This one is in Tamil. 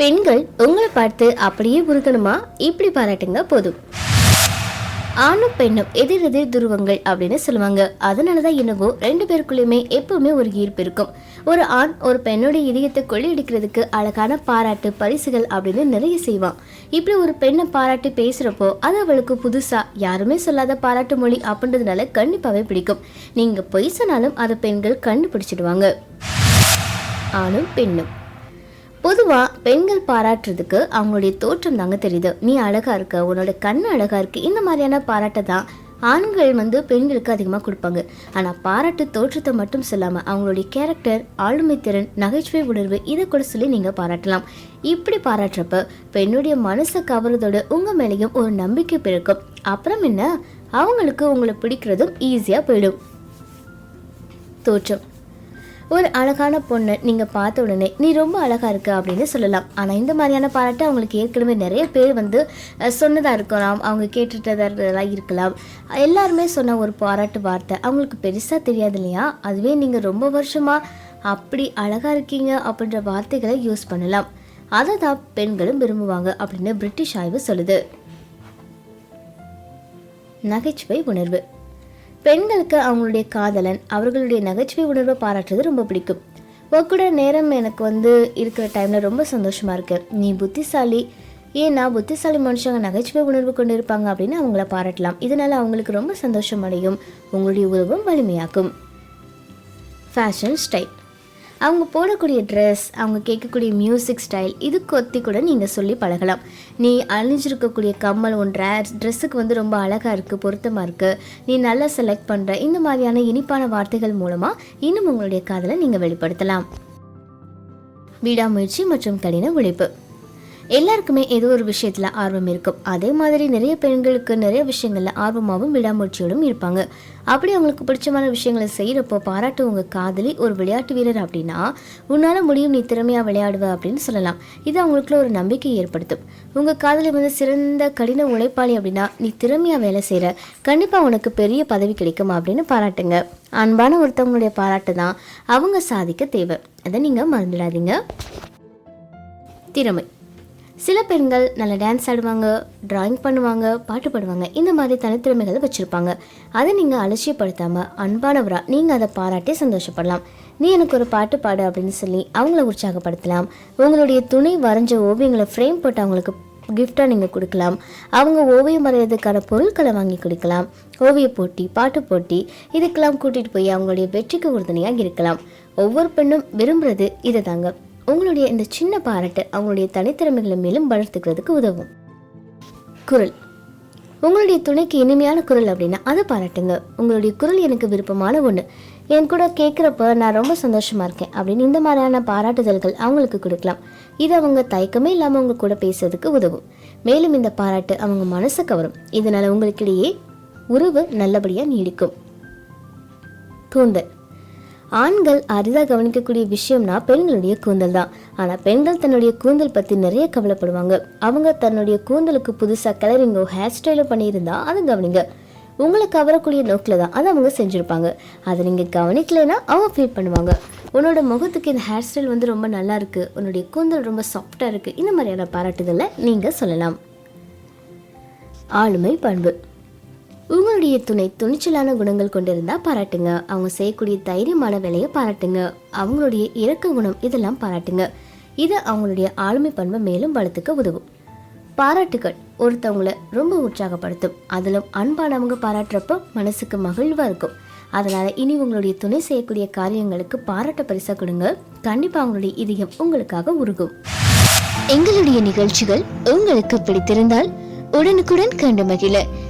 பெண்கள் உங்களை பார்த்து அப்படியே உருகணுமா? இப்படி பாராட்டுங்க போதும். ஆணும் பெண்ணும் எதிர் எதிர் துருவங்கள் அப்படின்னு சொல்லுவாங்க. அதனாலதான் என்னவோ ரெண்டு பேருக்குள்ளயுமே எப்பவுமே ஒரு ஈர்ப்பு இருக்கும். ஒரு ஆண் ஒரு பெண்ணுடைய இதயத்தை கொள்ளையடிக்கிறதுக்கு அழகான பாராட்டு பரிசுகள் அப்படின்னு நிறைய செய்வான். இப்படி ஒரு பெண்ணை பாராட்டி பேசுறப்போ அது அவளுக்கு புதுசா யாருமே சொல்லாத பாராட்டு மொழி அப்படின்றதுனால கண்டிப்பாவே பிடிக்கும். நீங்க பொய் சொன்னாலும் அதை பெண்கள் கண்டுபிடிச்சிடுவாங்க. ஆணும் பெண்ணும். பொதுவாக பெண்கள் பாராட்டுறதுக்கு அவங்களுடைய தோற்றம் தாங்க தெரியுது. நீ அழகாக இருக்க உன்னோட கண் அழகாக இருக்கு இந்த மாதிரியான பாராட்டை தான் ஆண்கள் வந்து பெண்களுக்கு அதிகமாக கொடுப்பாங்க. ஆனால் பாராட்டு தோற்றத்தை மட்டும் சொல்லாமல் அவங்களுடைய கேரக்டர் ஆளுமை திறன் நகைச்சுவை உணர்வு இதை கூட சொல்லி நீங்கள் பாராட்டலாம். இப்படி பாராட்டுறப்ப பெண்ணுடைய மனசை கவர்றதோட உங்கள் மேலேயும் ஒரு நம்பிக்கை பிறக்கும். அப்புறம் என்ன? அவங்களுக்கு உங்களை பிடிக்கிறதும் ஈஸியாக போயிடும். தோற்றம். ஒரு அழகான பொண்ணு நீங்கள் பார்த்த உடனே நீ ரொம்ப அழகாக இருக்க அப்படின்னு சொல்லலாம். ஆனால் இந்த மாதிரியான பாராட்டு அவங்களுக்கு ஏற்கனவே நிறைய பேர் வந்து சொன்னதாக இருக்கலாம். அவங்க கேட்டுட்டதாக இருக்கலாம் எல்லாருமே சொன்ன ஒரு பாராட்டு வார்த்தை. அவங்களுக்கு பெருசாக தெரியாது இல்லையா? அதுவே நீங்கள் ரொம்ப வருஷமாக அப்படி அழகாக இருக்கீங்க அப்படின்ற வார்த்தைகளை யூஸ் பண்ணலாம். அதை தான் பெண்களும் விரும்புவாங்க அப்படின்னு பிரிட்டிஷ் ஆய்வு சொல்லுது. நகைச்சுவை உணர்வு. பெண்களுக்கு அவங்களுடைய காதலன் அவர்களுடைய நகைச்சுவை உணர்வை பாராட்டுறது ரொம்ப பிடிக்கும். உன் கூட நேரம் எனக்கு வந்து இருக்கிற டைமில் ரொம்ப சந்தோஷமாக இருக்கு. நீ புத்திசாலி. ஏன்னா புத்திசாலி மனுஷங்க நகைச்சுவை உணர்வு கொண்டு இருப்பாங்க அப்படின்னு அவங்கள பாராட்டலாம். இதனால் அவங்களுக்கு ரொம்ப சந்தோஷம் அடையும் உங்களுடைய உறவும் வலிமையாக்கும். ஃபேஷன் ஸ்டைல் அவங்க போடக்கூடிய ட்ரெஸ் அவங்க கேட்கக்கூடிய மியூசிக் ஸ்டைல் இதுக்கு ஒத்தி கூட நீங்கள் சொல்லி பழகலாம். நீ அணிஞ்சிருக்கக்கூடிய கம்மல் உன் ட்ரெஸ் ட்ரெஸ்ஸுக்கு வந்து ரொம்ப அழகாக இருக்குது பொருத்தமாக இருக்குது நீ நல்லா செலக்ட் பண்ணுற இந்த மாதிரியான இனிப்பான வார்த்தைகள் மூலமாக இன்னும் உங்களுடைய காதலை நீங்கள் வெளிப்படுத்தலாம். விடாமுயற்சி மற்றும் கடின உழைப்பு. எல்லாருக்குமே ஏதோ ஒரு விஷயத்தில் ஆர்வம் இருக்கும். அதே மாதிரி நிறைய பெண்களுக்கு நிறைய விஷயங்களில் ஆர்வமாகவும் விடாமுயற்சியோடும் இருப்பாங்க. அப்படி அவங்களுக்கு பிடிச்சமான விஷயங்களை செய்கிறப்போ பாராட்டு உங்கள் காதலி ஒரு விளையாட்டு வீரர் அப்படின்னா உன்னால் முடியும் நீ திறமையாக விளையாடுவ அப்படின்னு சொல்லலாம். இது அவங்களுக்குள்ள ஒரு நம்பிக்கை ஏற்படுத்தும். உங்கள் காதலி வந்து சிறந்த கடின உழைப்பாளி அப்படின்னா நீ திறமையாக வேலை செய்கிற கண்டிப்பாக உனக்கு பெரிய பதவி கிடைக்கும் அப்படின்னு பாராட்டுங்க. அன்பான ஒருத்தவங்களுடைய பாராட்டு தான் அவங்க சாதிக்க தேவை. அதை நீங்கள் மறந்துடாதீங்க. திறமை. சில பெண்கள் நல்லா டான்ஸ் ஆடுவாங்க ட்ராயிங் பண்ணுவாங்க பாட்டு பாடுவாங்க. இந்த மாதிரி தனித்திறமைகளை வச்சுருப்பாங்க. அதை நீங்கள் அலட்சியப்படுத்தாமல் அன்பானவராக நீங்கள் அதை பாராட்டி சந்தோஷப்படலாம். நீ எனக்கு ஒரு பாட்டு பாடு அப்படின்னு சொல்லி அவங்கள உற்சாகப்படுத்தலாம். உங்களுடைய துணை வரைஞ்ச ஓவியங்களை ஃப்ரேம் போட்டு அவங்களுக்கு கிஃப்டாக நீங்கள் கொடுக்கலாம். அவங்க ஓவியம் வரைகிறதுக்கான பொருட்களை வாங்கி கொடுக்கலாம். ஓவிய போட்டி பாட்டு போட்டி இதுக்கெல்லாம் கூட்டிகிட்டு போய் அவங்களுடைய வெற்றிக்கு உறுதுணையாக இருக்கலாம். ஒவ்வொரு பெண்ணும் விரும்புகிறது இதை தாங்க உங்களுடைய இந்த சின்ன பாராட்டு அவங்களுடைய தனித்திறமைகளை மேலும் வளர்த்துக்கிறதுக்கு உதவும். குரல். உங்களுடைய துணைக்கு இனிமையான குரல் அப்படின்னா அதை பாராட்டுங்க. உங்களுடைய குரல் எனக்கு விருப்பமான ஒன்று என் கூட கேட்குறப்ப நான் ரொம்ப சந்தோஷமாக இருக்கேன் அப்படின்னு இந்த மாதிரியான பாராட்டுதல்கள் அவங்களுக்கு கொடுக்கலாம். இது அவங்க தயக்கமே இல்லாமல் அவங்க கூட பேசுறதுக்கு உதவும். மேலும் இந்த பாராட்டு அவங்க மனசை கவரும். இதனால் உங்களுக்கிடையே உறவு நல்லபடியாக நீடிக்கும். தூண்டல் ஆண்கள் அரிதாக கவனிக்கக்கூடிய விஷயம்னா பெண்களுடைய கூந்தல் தான் ஆனால் பெண்கள் தன்னுடைய கூந்தல் பற்றி நிறைய கவலைப்படுவாங்க. அவங்க தன்னுடைய கூந்தலுக்கு புதுசாக கலரிங்கோ ஹேர் ஸ்டைலோ பண்ணியிருந்தா அதை கவனிங்க. உங்களை கவரக்கூடிய நோக்கில் தான் அதை அவங்க செஞ்சுருப்பாங்க. அதை நீங்கள் கவனிக்கலைன்னா அவங்க ஃபீல் பண்ணுவாங்க. உன்னோட முகத்துக்கு இந்த ஹேர் ஸ்டைல் வந்து ரொம்ப நல்லா இருக்குது உன்னுடைய கூந்தல் ரொம்ப சாஃப்டாக இருக்குது இந்த மாதிரியான பாராட்டுதலை நீங்கள் சொல்லலாம். ஆளுமை பண்பு. உங்களுடைய துணை துணிச்சலான குணங்கள் கொண்டிருந்தா பாராட்டுங்க. அவங்க செய்யக்கூடிய தைரியமான வேலையை பாராட்டுங்க. அவங்களுடைய இரக்க குணம் இதெல்லாம் பாராட்டுங்க. இது அவங்களுடைய ஆளுமை பண்பை மேலும் வளர்த்துக்க உதவும். பாராட்டுகள் ஒருத்தவங்களை ரொம்ப உற்சாகப்படுத்தும். அதிலும் அன்பானவங்க பாராட்டுறப்போ மனசுக்கு மகிழ்வா இருக்கும். அதனால இனி உங்களுடைய துணை செய்யக்கூடிய காரியங்களுக்கு பாராட்ட பரிசா கொடுங்க. கண்டிப்பா அவங்களுடைய இதயம் உங்களுக்காக உருகும். எங்களுடைய நிகழ்ச்சிகள் உங்களுக்கு பிடித்திருந்தால் உடனுக்குடன் கண்டு மகிழ.